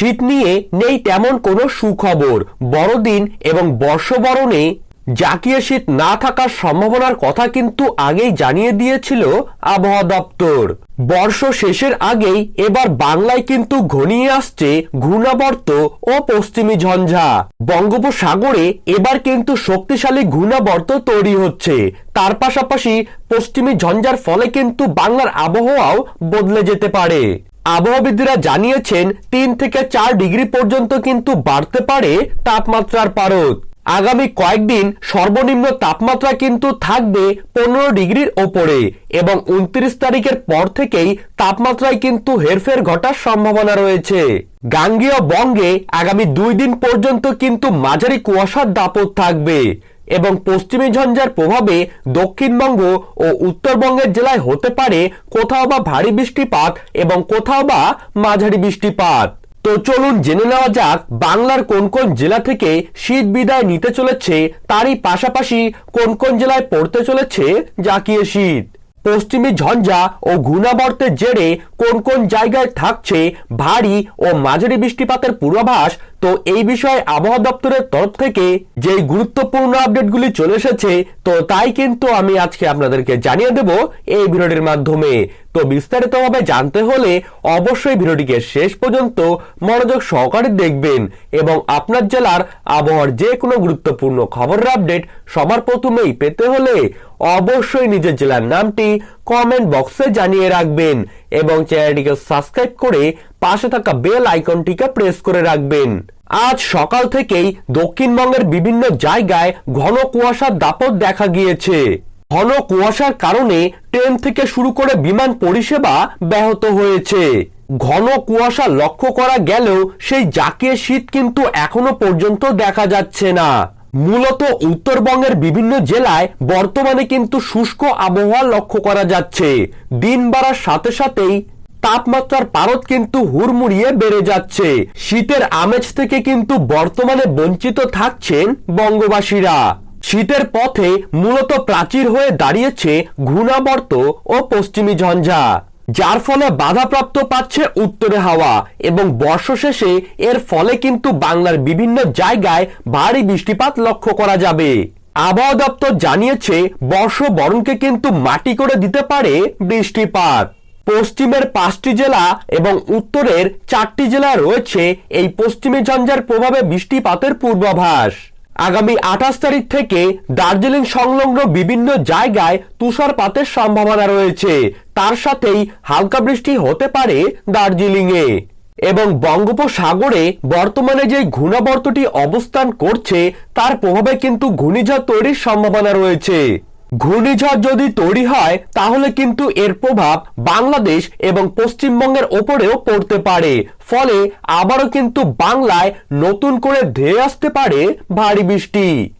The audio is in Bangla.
শীত নিয়ে নেই তেমন কোনো সুখবর। বড়দিন এবং বর্ষবরণে জাতীয় শীত না থাকার সম্ভাবনার কথা কিন্তু আগেই জানিয়ে দিয়েছিল আবহাওয়া দপ্তর। বর্ষ শেষের আগেই এবার বাংলায় কিন্তু ঘনিয়ে আসছে ঘূর্ণাবর্ত ও পশ্চিমী ঝঞ্ঝা। বঙ্গোপসাগরে এবার কিন্তু শক্তিশালী ঘূর্ণাবর্ত তৈরি হচ্ছে। তার পাশাপাশি পশ্চিমী ঝঞ্ঝার ফলে কিন্তু বাংলার আবহাওয়াও বদলে যেতে পারে। আবহাওয়াবিদরা জানিয়েছেন, তিন থেকে চার ডিগ্রি পর্যন্ত কিন্তু বাড়তে পারে তাপমাত্রার পারদ। আগামী কয়েকদিন সর্বনিম্ন তাপমাত্রা কিন্তু থাকবে পনেরো ডিগ্রির ওপরে এবং উনত্রিশ তারিখের পর থেকেই তাপমাত্রায় কিন্তু হেরফের ঘটার সম্ভাবনা রয়েছে। গাঙ্গেয় বঙ্গে আগামী দুই দিন পর্যন্ত কিন্তু মাঝারি কুয়াশার দাপট থাকবে। এবং পশ্চিমী ঝঞ্ঝার প্রভাবে দক্ষিণবঙ্গ ও উত্তরবঙ্গের জেলায় হতে পারে কোথাও বা ভারী বৃষ্টিপাত এবং কোথাও বা মাঝারি বৃষ্টিপাত। তো চলুন জেনে নেওয়া যাক বাংলার কোন কোন জেলা থেকে শীত বিদায় নিতে চলেছে, তারই পাশাপাশি কোন কোন জেলায় পড়তে চলেছে জাকিয়ে শীত। পশ্চিমী ঝঞ্ঝা ও ঘূর্ণাবর্তের জেরে কোন কোন জায়গায় থাকছে ভারী ও মাঝারি বৃষ্টিপাতের পূর্বাভাস তো এই বিষয়ে আবহাওয়া দপ্তরের তরফ থেকে যে গুরুত্বপূর্ণ আপডেটগুলি চলে এসেছে, তো তাই কিন্তু আমি আজকে আপনাদেরকে জানিয়ে দেব এই ভিডিওটির মাধ্যমে। তো বিস্তারিতভাবে জানতে হলে অবশ্যই ভিডিওটিকে শেষ পর্যন্ত মনোযোগ সহকারে দেখবেন এবং আপনার জেলার আবহাওয়ার যে কোনো গুরুত্বপূর্ণ খবরের আপডেট সবার প্রথমেই পেতে হলে অবশ্যই নিজের জেলার নামটি কমেন্ট বক্সে জানিয়ে রাখবেন এবং চ্যানেলটিকে সাবস্ক্রাইব করে পাশে থাকা বেল আইকনটিকে প্রেস করে রাখবেন। আজ সকাল থেকেই দক্ষিণবঙ্গের বিভিন্ন জায়গায় ঘন কুয়াশার দাপট দেখা গিয়েছে। ঘন কুয়াশার কারণে ট্রেন থেকে শুরু করে বিমান পরিষেবা ব্যাহত হয়েছে। ঘন কুয়াশা লক্ষ্য করা গেলেও সেই জাকিয়ে শীত কিন্তু এখনও পর্যন্ত দেখা যাচ্ছে না। মূলত উত্তরবঙ্গের বিভিন্ন জেলায় বর্তমানে কিন্তু শুষ্ক আবহাওয়া লক্ষ্য করা যাচ্ছে। দিন বাড়ার সাথে সাথেই তাপমাত্রার পারদ কিন্তু হুড়মুড়িয়ে বেড়ে যাচ্ছে। শীতের আমেজ থেকে কিন্তু বর্তমানে বঞ্চিত থাকছেন বঙ্গবাসীরা। শীতের পথে মূলত প্রাচীর হয়ে দাঁড়িয়েছে ঘূর্ণাবর্ত ও পশ্চিমী ঝঞ্ঝা। যার ফলে বাধাপ্রাপ্ত পাচ্ছে উত্তরে হাওয়া এবং বর্ষ শেষে এর ফলে কিন্তু বাংলার বিভিন্ন জায়গায় ভারী বৃষ্টিপাত লক্ষ্য করা যাবে। আবহাওয়া দপ্তর জানিয়েছে, বর্ষ বরণকে কিন্তু মাটি করে দিতে পারে বৃষ্টিপাত। পশ্চিমের পাঁচটি জেলা এবং উত্তরের চারটি জেলা রয়েছে এই পশ্চিমী ঝঞ্ঝার প্রভাবে বৃষ্টিপাতের পূর্বাভাস। আগামী আঠাশ তারিখ থেকে দার্জিলিং সংলগ্ন বিভিন্ন জায়গায় তুষারপাতের সম্ভাবনা রয়েছে। তার সাথেই হালকা বৃষ্টি হতে পারে দার্জিলিংয়ে। এবং বঙ্গোপসাগরে বর্তমানে যে ঘূর্ণাবর্তটি অবস্থান করছে, তার প্রভাবে কিন্তু ঘূর্ণিঝড় তৈরির সম্ভাবনা রয়েছে। ঘূর্ণিঝড় যদি তৈরি হয়, তাহলে কিন্তু এর প্রভাব বাংলাদেশ এবং পশ্চিমবঙ্গের ওপরেও পড়তে পারে। ফলে আবারও কিন্তু বাংলায় নতুন করে ধেয়ে আসতে পারে ভারী বৃষ্টি।